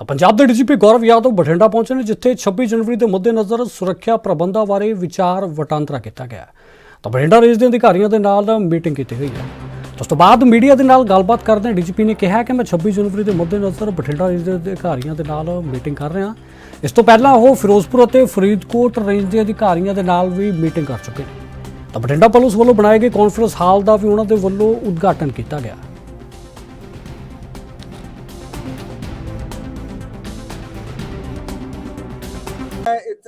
ਤਾਂ ਪੰਜਾਬ ਦੇ ਡੀਜੀਪੀ ਗੌਰਵ ਯਾਦਵ ਬਠਿੰਡਾ ਪਹੁੰਚੇ ਨੇ, ਜਿੱਥੇ 26 ਜਨਵਰੀ ਦੇ ਮੱਦੇਨਜ਼ਰ ਸੁਰੱਖਿਆ ਪ੍ਰਬੰਧਾਂ ਬਾਰੇ ਵਿਚਾਰ ਵਟਾਂਦਰਾ ਕੀਤਾ ਗਿਆ। ਤਾਂ ਬਠਿੰਡਾ ਰੇਂਜ ਦੇ ਅਧਿਕਾਰੀਆਂ ਦੇ ਨਾਲ ਮੀਟਿੰਗ ਕੀਤੀ ਹੋਈ ਹੈ। ਤਾਂ ਉਸ ਤੋਂ ਬਾਅਦ ਮੀਡੀਆ ਦੇ ਨਾਲ ਗੱਲਬਾਤ ਕਰਦੇ ਡੀਜੀਪੀ ਨੇ ਕਿਹਾ ਕਿ ਮੈਂ 26 ਜਨਵਰੀ ਦੇ ਮੱਦੇਨਜ਼ਰ ਬਠਿੰਡਾ ਰੇਂਜ ਦੇ ਅਧਿਕਾਰੀਆਂ ਦੇ ਨਾਲ ਮੀਟਿੰਗ ਕਰ ਰਿਹਾ ਇਸ ਤੋਂ ਪਹਿਲਾਂ ਉਹ ਫਿਰੋਜ਼ਪੁਰ ਅਤੇ ਫਰੀਦਕੋਟ ਰੇਂਜ ਦੇ ਅਧਿਕਾਰੀਆਂ ਦੇ ਨਾਲ ਵੀ ਮੀਟਿੰਗ ਕਰ ਚੁੱਕੇ ਨੇ। ਤਾਂ ਬਠਿੰਡਾ ਪੁਲਿਸ ਵੱਲੋਂ ਬਣਾਏ ਗਏ ਕਾਨਫਰੰਸ ਹਾਲ ਦਾ ਵੀ ਉਹਨਾਂ ਦੇ ਵੱਲੋਂ ਉਦਘਾਟਨ ਕੀਤਾ ਗਿਆ।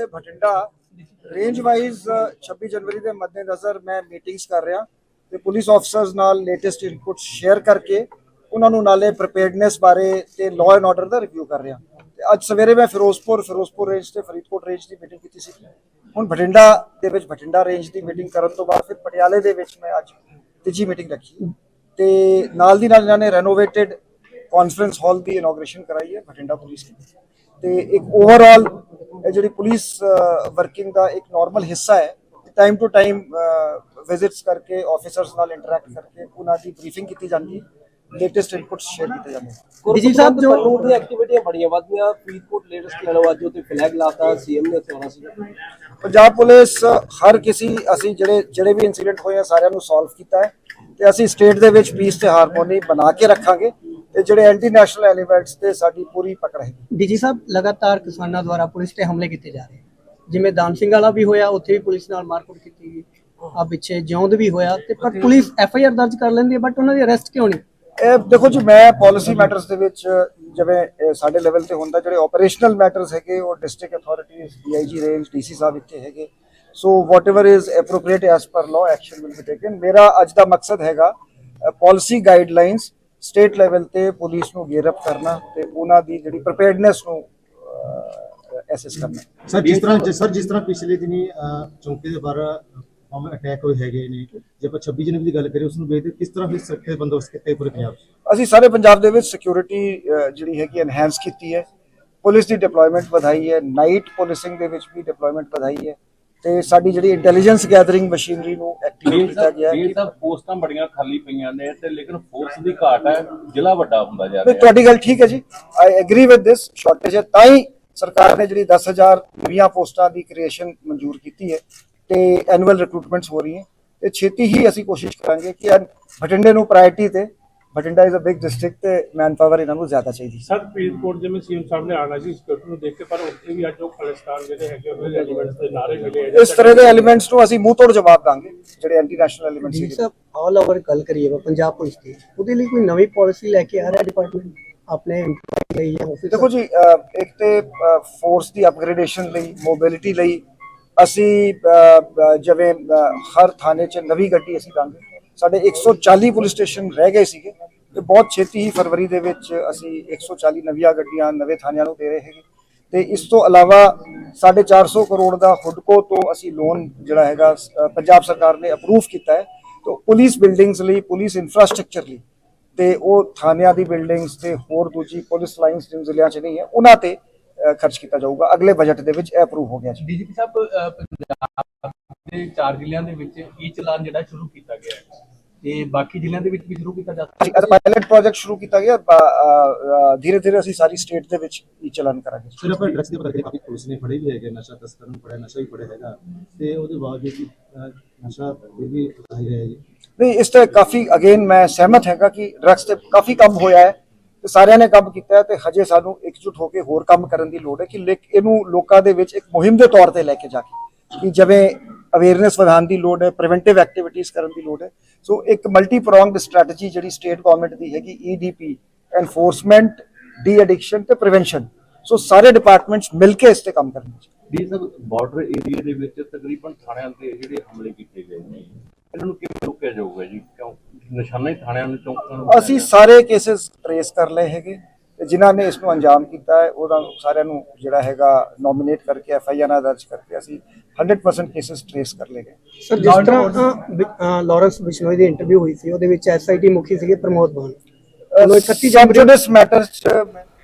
ਮੈਂ ਇੱਥੇ ਰੇਂਜ ਵਾਈਜ਼ 26 ਜਨਵਰੀ ਦੇ ਮੱਦੇਨਜ਼ਰ ਮੈਂ ਮੀਟਿੰਗਸ ਕਰ ਰਿਹਾ ਤੇ ਪੁਲਿਸ ਆਫੀਸਰਸ ਨਾਲ ਲੇਟੈਸਟ ਇਨਪੁਟ ਸ਼ੇਅਰ ਕਰਕੇ ਉਹਨਾਂ ਨੂੰ ਨਾਲੇ ਪ੍ਰੀਪੇਅਰਡਨੈਸ ਬਾਰੇ ਤੇ ਲਾਅ ਐਂਡ ਆਰਡਰ ਦਾ ਰਿਵਿਊ ਕਰ ਰਿਹਾ। ਤੇ ਅੱਜ ਸਵੇਰੇ ਮੈਂ ਫਿਰੋਜ਼ਪੁਰ ਫਿਰੋਜ਼ਪੁਰ ਰੇਂਜ ਤੇ ਫਰੀਦਕੋਟ ਰੇਂਜ ਦੀ ਮੀਟਿੰਗ ਕੀਤੀ ਸੀ ਹੁਣ ਬਠਿੰਡਾ ਦੇ ਵਿੱਚ ਬਠਿੰਡਾ ਰੇਂਜ ਦੀ ਮੀਟਿੰਗ ਕਰਨ ਤੋਂ ਬਾਅਦ ਫਿਰ ਪਟਿਆਲੇ ਦੇ ਵਿੱਚ ਮੈਂ ਅੱਜ ਤੀਜੀ ਮੀਟਿੰਗ ਰੱਖੀ। ਤੇ ਨਾਲ ਦੀ ਨਾਲ ਇਹਨਾਂ ਨੇ ਰੈਨੋਵੇਟਡ ਕਾਨਫਰੰਸ ਹਾਲ ਦੀ ਇਨੋਗ੍ਰੇਸ਼ਨ ਕਰਾਈ ਹੈ ਬਠਿੰਡਾ ਪੁਲਿਸ ਦੀ। ਤੇ ਇੱਕ ਓਵਰਆਲ ਇਹ ਜਿਹੜੀ ਪੁਲਿਸ ਵਰਕਿੰਗ ਦਾ ਇੱਕ ਨਾਰਮਲ ਹਿੱਸਾ ਹੈ ਟਾਈਮ ਟੂ ਟਾਈਮ ਵਿਜ਼ਿਟਸ ਕਰਕੇ ਆਫੀਸਰਸ ਨਾਲ ਇੰਟਰੈਕਟ ਕਰਕੇ ਉਹਨਾਂ ਦੀ ਬਰੀਫਿੰਗ ਕੀਤੀ ਜਾਂਦੀ ਹੈ। ਲੇਟੈਸਟ ਇਨਪੁਟਸ ਸ਼ੇਅਰ ਕੀਤੇ ਜਾਂਦੇ ਹਨ ਡੀਜੀ ਸਾਹਿਬ ਜੋ ਕਾਨੂੰਨ ਦੀਆਂ ਐਕਟੀਵਿਟੀਆਂ ਬੜੀਆਂ ਵੱਧੀਆਂ ਫਰੀਦਕੋਟ ਲੇਟੈਸਟ ਅੱਜ ਉੱਤੇ ਫਲੈਗ ਲਾਤਾ ਸੀਐਮ ਨੇ ਆਉਣਾ ਸੀ ਪੰਜਾਬ ਪੁਲਿਸ ਹਰ ਕਿਸੇ ਅਸੀਂ ਜਿਹੜੇ ਜਿਹੜੇ ਵੀ ਇਨਸੀਡੈਂਟ ਹੋਏ ਆ ਸਾਰਿਆਂ ਨੂੰ ਸੋਲਵ ਕੀਤਾ ਹੈ। ਤੇ ਅਸੀਂ ਸਟੇਟ ਦੇ ਵਿੱਚ ਪੀਸ ਤੇ ਹਾਰਮੋਨੀ ਬਣਾ ਕੇ ਰੱਖਾਂਗੇ। ਤੇ ਜਿਹੜੇ ਐਂਟੀ ਨੈਸ਼ਨਲ ਐਲੀਮੈਂਟਸ ਤੇ ਸਾਡੀ ਪੂਰੀ ਪਕੜ ਹੈ। ਡੀਜੀ ਸਾਹਿਬ ਲਗਾਤਾਰ ਕਿਸਾਨਾਂ ਦੁਆਰਾ ਪੁਲਿਸ ਤੇ ਹਮਲੇ ਕੀਤੇ ਜਾ ਰਹੇ ਜਿਵੇਂ ਦਾਨ ਸਿੰਘ ਵਾਲਾ ਵੀ ਹੋਇਆ ਉੱਥੇ ਵੀ ਪੁਲਿਸ ਨਾਲ ਮਾਰਕੁੱਟ ਕੀਤੀ ਗਈ। ਆ ਪਿੱਛੇ ਜਿਉਂਦ ਵੀ ਹੋਇਆ ਤੇ ਪਰ ਪੁਲਿਸ ਐਫ ਆਈ ਆਰ ਦਰਜ ਕਰ ਲੈਂਦੀ ਹੈ ਬਟ ਉਹਨਾਂ ਦੀ ਅਰੈਸਟ ਕਿਉਂ ਨਹੀਂ? ਇਹ ਦੇਖੋ ਜੀ ਮੈਂ ਪਾਲਿਸੀ ਮੈਟਰਸ ਦੇ ਵਿੱਚ ਜਿਵੇਂ ਸਾਡੇ ਲੈਵਲ ਤੇ ਹੁੰਦਾ ਜਿਹੜੇ ਆਪਰੇਸ਼ਨਲ ਮੈਟਰਸ ਹੈਗੇ ਉਹ district authorities DIG range DC ਸਾਹਿਬ ਇੱਥੇ ਹੈਗੇ। So whatever is appropriate as per law action will be taken ਮੇਰਾ ਅੱਜ ਦਾ ਮਕਸਦ ਹੈਗਾ ਪਾਲਿਸੀ ਗਾਈਡਲਾਈਨਸ ਸਟੇਟ ਲੈਵਲ ਤੇ ਪੁਲਿਸ ਨੂੰ ਗੇਅਰ ਅਪ ਕਰਨਾ ਤੇ ਉਹਨਾਂ ਦੀ ਜਿਹੜੀ ਪ੍ਰੀਪੇਅਰਡਨੈਸ ਨੂੰ ਐਸੈਸ ਕਰਨਾ। ਸਰ ਜਿਸ ਤਰ੍ਹਾਂ ਸਰ ਜਿਸ ਤਰ੍ਹਾਂ ਪਿਛਲੇ ਦਿਨੀ ਚੌਂਕੀ ਦੇ ਬਾਹਰ ਬੰਬ ਅਟੈਕ ਹੋਏ ਹੈਗੇ ਨੇ ਜੇ ਆਪਾਂ 26 ਜਨਵਰੀ ਦੀ ਗੱਲ ਕਰੀਏ ਉਸ ਨੂੰ ਵੇਖਦੇ ਕਿਸ ਤਰ੍ਹਾਂ ਫਿਰ ਸੁਰੱਖਿਆ ਬੰਦੋਬਸਤ ਕੀਤੇ ਪੂਰੇ ਪੰਜਾਬ ਅਸੀਂ ਸਾਰੇ ਪੰਜਾਬ ਦੇ ਵਿੱਚ ਸਿਕਿਉਰਿਟੀ ਜਿਹੜੀ ਹੈਗੀ ਐਨਹਾਂਸ ਕੀਤੀ ਹੈ। ਪੁਲਿਸ ਦੀ ਡਿਪਲੋਇਮੈਂਟ ਵਧਾਈ ਹੈ। ਨਾਈਟ ਪੁਲਿਸਿੰਗ ਦੇ ਵਿੱਚ ਵੀ ਡਿਪਲੋਇਮੈਂਟ ਵਧਾਈ ਹੈ। ਤੇ ਸਾਡੀ ਜਿਹੜੀ ਇੰਟੈਲੀਜੈਂਸ ਗੈਦਰਿੰਗ ਮਸ਼ੀਨਰੀ ਨੂੰ ਐਕਟੀਵੇਟ ਕੀਤਾ ਗਿਆ ਇਹ ਤਾਂ ਪੋਸਟਾਂ ਬੜੀਆਂ ਖਾਲੀ ਪਈਆਂ ਨੇ ਤੇ ਲੇਕਿਨ ਫੋਰਸ ਦੀ ਘਾਟ ਹੈ ਜ਼ਿਲ੍ਹਾ ਵੱਡਾ ਹੁੰਦਾ ਜਾ ਰਿਹਾ। ਤੁਹਾਡੀ ਗੱਲ ਠੀਕ ਹੈ ਜੀ। I agree with this shortage ਹੈ ਤਾਂ ਹੀ ਸਰਕਾਰ ਨੇ ਜਿਹੜੀ 10000 ਨਵੀਆਂ ਪੋਸਟਾਂ ਦੀ ਕ੍ਰੀਏਸ਼ਨ ਮਨਜ਼ੂਰ ਕੀਤੀ ਹੈ ਤੇ ਐਨੂਅਲ ਰਿਕਰੂਟਮੈਂਟਸ ਹੋ ਰਹੀਆਂ। ਤੇ ਛੇਤੀ ਹੀ ਅਸੀਂ ਕੋਸ਼ਿਸ਼ ਕਰਾਂਗੇ ਕਿ ਬਠਿੰਡੇ ਨੂੰ ਪ੍ਰਾਇੋਰਟੀ ਤੇ Bathinda is a big district ਤੇ ਮੈਨ ਪਾਵਰ ਇਹਨਾਂ ਨੂੰ ਜ਼ਿਆਦਾ ਚਾਹੀਦੀ ਹੈ ਸਰ ਫਰੀਦਕੋਟ ਜਿਵੇਂ ਸੀਐਮ ਸਾਹਿਬ ਨੇ ਆਣਾ ਸੀ ਸਿਕਿਉਰਿਟੀ ਨੂੰ ਦੇਖ ਕੇ ਪਰ ਉੱਥੇ ਵੀ ਅੱਜ ਉਹ ਖਾਲਿਸਤਾਨ ਜਿਹੜੇ ਹੈਗੇ ਉਹਨਾਂ ਦੇ ਐਲੀਮੈਂਟਸ ਦੇ ਨਾਰੇ ਮਿਲੇ। ਇਸ ਤਰ੍ਹਾਂ ਦੇ ਐਲੀਮੈਂਟਸ ਨੂੰ ਅਸੀਂ ਮੂੰਹ ਤੋੜ ਜਵਾਬ ਦਾਂਗੇ ਜਿਹੜੇ ਐਂਟੀ ਨੈਸ਼ਨਲ ਐਲੀਮੈਂਟਸ ਸੀ ਸਾਹਿਬ ਆਲ ਓਵਰ ਗੱਲ ਕਰੀਏ ਪੰਜਾਬ ਪੁਲਿਸ ਦੀ ਉਹਦੇ ਲਈ ਕੋਈ ਨਵੀਂ ਪਾਲਿਸੀ ਲੈ ਕੇ ਆ ਰਿਹਾ ਡਿਪਾਰਟਮੈਂਟ ਆਪਣੇ ਲਈ ਦੇਖੋ ਜੀ ਇੱਕ ਤੇ ਫੋਰਸ ਦੀ ਅਪਗ੍ਰੇਡੇਸ਼ਨ ਲਈ ਮੋਬਿਲਿਟੀ ਲਈ ਅਸੀਂ ਜਿਵੇਂ ਹਰ ਥਾਣੇ 'ਚ ਨਵੀਂ ਗੱਡੀ ਅਸੀਂ ਦਾਂਗੇ ਸਾਡੇ 140 ਪੁਲਿਸ ਸਟੇਸ਼ਨ ਰਹਿ ਗਏ ਸੀਗੇ ਤੇ ਬਹੁਤ ਛੇਤੀ ਹੀ ਫਰਵਰੀ ਦੇ ਵਿੱਚ ਅਸੀਂ 140 ਨਵੀਆਂ ਗੱਡੀਆਂ ਨਵੇਂ ਥਾਣਿਆਂ ਨੂੰ ਦੇ ਰਹੇ ਹੈਗੇ। ਤੇ ਇਸ ਤੋਂ ਇਲਾਵਾ 450 ਕਰੋੜ ਦਾ ਹੁਡਕੋ ਤੋਂ ਅਸੀਂ ਲੋਨ ਜਿਹੜਾ ਹੈਗਾ ਪੰਜਾਬ ਸਰਕਾਰ ਨੇ ਅਪਰੂਵ ਕੀਤਾ ਹੈ। ਤੋਂ ਪੁਲਿਸ ਬਿਲਡਿੰਗਸ ਲਈ, ਪੁਲਿਸ ਇਨਫਰਾਸਟ੍ਰਕਚਰ ਲਈ ਤੇ ਉਹ ਥਾਣਿਆਂ ਦੀ ਬਿਲਡਿੰਗਸ ਤੇ ਹੋਰ ਦੂਜੀ ਪੁਲਿਸ ਲਾਈਨਸ ਜਿਨ ਜ਼ਿਲ੍ਹਿਆਂ 'ਚ ਨਹੀਂ ਹੈ, ਉਹਨਾਂ ਤੇ ਖਰਚ ਕੀਤਾ ਜਾਊਗਾ। ਅਗਲੇ ਬਜਟ ਦੇ ਵਿੱਚ ਇਹ ਅਪਰੂਵ ਹੋ ਗਿਆ ਜੀ। ਡੀਜੀਪੀ ਸਾਹਿਬ ਪੰਜਾਬ ਦੇ ਚਾਰ ਜ਼ਿਲ੍ਹਿਆਂ ਦੇ ਵਿੱਚ ਈ ਚਲਾਨ ਜਿਹੜਾ ਸ਼ੁਰੂ ਕੀਤਾ ਗਿਆ ਹੈ। ਤੇ ਬਾਕੀ ਜ਼ਿਲ੍ਹਿਆਂ ਦੇ ਵਿੱਚ ਵੀ ਸ਼ੁਰੂ ਕੀਤਾ ਜਾ ਸਕਦਾ ਅਸੀਂ ਪਾਇਲਟ ਪ੍ਰੋਜੈਕਟ ਸ਼ੁਰੂ ਕੀਤਾ ਗਿਆ ਧੀਰੇ ਧੀਰੇ ਅਸੀਂ ਸਾਰੀ ਸਟੇਟ ਦੇ ਵਿੱਚ ਹੀ ਚਲਾਨ ਕਰਾਂਗੇ। ਫਿਰ ਆਪਾਂ ਡਰੱਗਸ ਦੀ ਪਤਾ ਕਰੀ ਕਾਫੀ ਪੁਲਿਸ ਨੇ ਫੜੇ ਵੀ ਹੈਗੇ ਨਸ਼ਾ ਤਸਕਰਾਂ ਨੂੰ ਫੜਿਆ ਨਸ਼ਾ ਵੀ ਫੜਿਆ ਹੈਗਾ। ਤੇ ਉਹਦੇ ਬਾਵਜੂਦ ਨਸ਼ਾ ਫਿਰ ਵੀ ਆਈ ਰਿਹਾ ਜੀ। ਨਹੀਂ ਇਸ ਤੇ ਕਾਫੀ ਅਗੇਨ ਮੈਂ ਸਹਿਮਤ ਹੈਗਾ ਕਿ ਡਰੱਗਸ ਤੇ ਕਾਫੀ ਕੰਮ ਹੋਇਆ ਹੈ ਤੇ ਸਾਰਿਆਂ ਨੇ ਕੰਮ ਕੀਤਾ ਹੈ ਤੇ ਹਜੇ ਸਾਨੂੰ ਇਕਜੁੱਟ ਹੋ ਕੇ ਹੋਰ ਕੰਮ ਕਰਨ ਦੀ ਲੋੜ ਹੈ ਕਿ ਲੇਕ- ਇਹਨੂੰ ਲੋਕਾਂ ਦੇ ਵਿੱਚ ਇੱਕ ਮੁਹਿੰਮ ਦੇ ਤੌਰ ਤੇ ਲੈ ਕੇ ਜਾ ਕੇ ਕਿ ਜਿਵੇਂ ਅਵੇਅਰਨੈਸ ਵਧਾਉਣ ਦੀ ਲੋੜ ਹੈ ਪ੍ਰੀਵੈਂਟਿਵ ਐਕਟੀਵਿਟੀਜ਼ ਕਰਨ ਦੀ ਲੋੜ ਹੈ। ਸੋ ਇੱਕ ਮਲਟੀ ਪ੍ਰੋਂਗਡ ਸਟ੍ਰੈਟਜੀ ਜਿਹੜੀ ਸਟੇਟ ਗਵਰਨਮੈਂਟ ਦੀ ਹੈਗੀ E EDP enforcement de addiction ਤੇ ਪ੍ਰੀਵੈਂਸ਼ਨ ਸੋ ਸਾਰੇ ਡਿਪਾਰਟਮੈਂਟਸ ਮਿਲ ਕੇ ਇਸ ਤੇ ਕੰਮ ਕਰਨਗੇ। ਡੀ ਸਭ ਬਾਰਡਰ ਏਰੀਆ ਦੇ ਵਿੱਚ ਤਕਰੀਬਨ ਥਾਣਿਆਂ ਤੇ ਜਿਹੜੇ ਹਮਲੇ ਕੀਤੇ ਗਏ ਨੇ ਇਹਨਾਂ ਨੂੰ ਕਿਵੇਂ ਰੋਕਿਆ ਜਾਊਗਾ ਜੀ? ਕਿਉਂ? ਨਿਸ਼ਾਨਾ ਹੀ ਥਾਣਿਆਂ ਨੂੰ ਚੌਂਕਾਂ ਨੂੰ ਅਸੀਂ ਸਾਰੇ ਕੇसेस ਟਰੇਸ ਕਰ ਲਏ ਹੈਗੇ। ਤੇ ਜਿਨ੍ਹਾਂ ਨੇ ਇਸ ਨੂੰ ਅੰਜਾਮ ਕੀਤਾ ਹੈ ਉਹਨਾਂ ਨੂੰ ਸਾਰਿਆਂ ਨੂੰ ਜਿਹੜਾ ਹੈਗਾ ਨੋਮੀਨੇਟ ਕਰਕੇ ਐਫ ਆਈ ਆਰ ਦਰਜ ਕਰਕੇ ਅਸੀਂ 100% ਕੇसेस ਟਰੇਸ ਕਰ ਲਏ ਗਏ। ਸਰ ਜਿਸ ਤਰ੍ਹਾਂ ਲਾਰੈਂਸ ਬਿਸ਼ਨੋਈ ਦੀ ਇੰਟਰਵਿਊ ਹੋਈ ਸੀ ਉਹਦੇ ਵਿੱਚ ਐਸਆਈਟੀ ਮੁਖੀ ਸੀਗੇ ਪ੍ਰਮੋਦ ਬਾਨ ਉਹਨੂੰ 31 ਜਨਵਰੀ ਜਨਰਸ ਮੈਟਰਸ